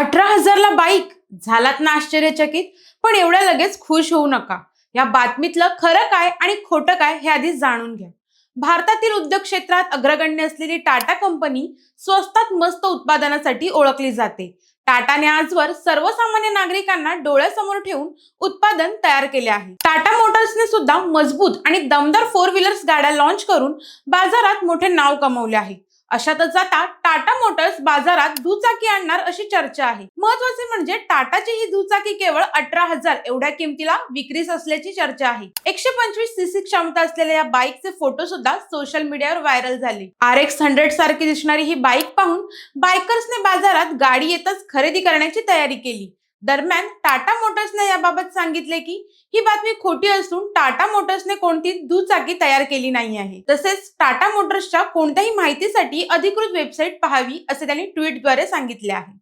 अठरा हजारला बाईक. झालात ना आश्चर्यचकित. पण एवढ्या लगेच खुश होऊ नका. या बातमीतलं खरं काय आणि खोटं काय हे आधी जाणून घ्या. भारतातील उद्योग क्षेत्रात अग्रगण्य असलेली टाटा कंपनी स्वस्तात मस्त उत्पादनासाठी ओळखली जाते. टाटाने आजवर सर्वसामान्य नागरिकांना डोळ्यासमोर ठेवून उत्पादन तयार केले आहे. टाटा मोटर्सने सुद्धा मजबूत आणि दमदार फोर व्हीलर्स गाड्या लॉन्च करून बाजारात मोठे नाव कमवले आहे. अशातच आता टाटा मोटर्स बाजारात दुचाकी आणणार अशी चर्चा आहे. महत्त्वाचे म्हणजे टाटाची ही दुचाकी केवळ अठरा हजार एवढ्या किमतीला विक्रीस असल्याची चर्चा आहे. एकशे पंचवीस सीसी क्षमता असलेल्या या बाईकचे फोटो सुद्धा सोशल मीडियावर व्हायरल झाले. आर एक्स हंड्रेड सारखी दिसणारी ही बाईक पाहून बायकर्सने बाजारात गाडी येतच खरेदी करण्याची तयारी केली. दरम्यान टाटा मोटर्सने याबाबत सांगितले की ही बातमी खोटी असून टाटा मोटर्सने कोणती दुचाकी तयार केली नाही आहे. तसेच टाटा मोटर्सच्या कोणत्याही माहितीसाठी अधिकृत वेबसाईट पाहावी असे त्यांनी ट्विटद्वारे सांगितले आहे.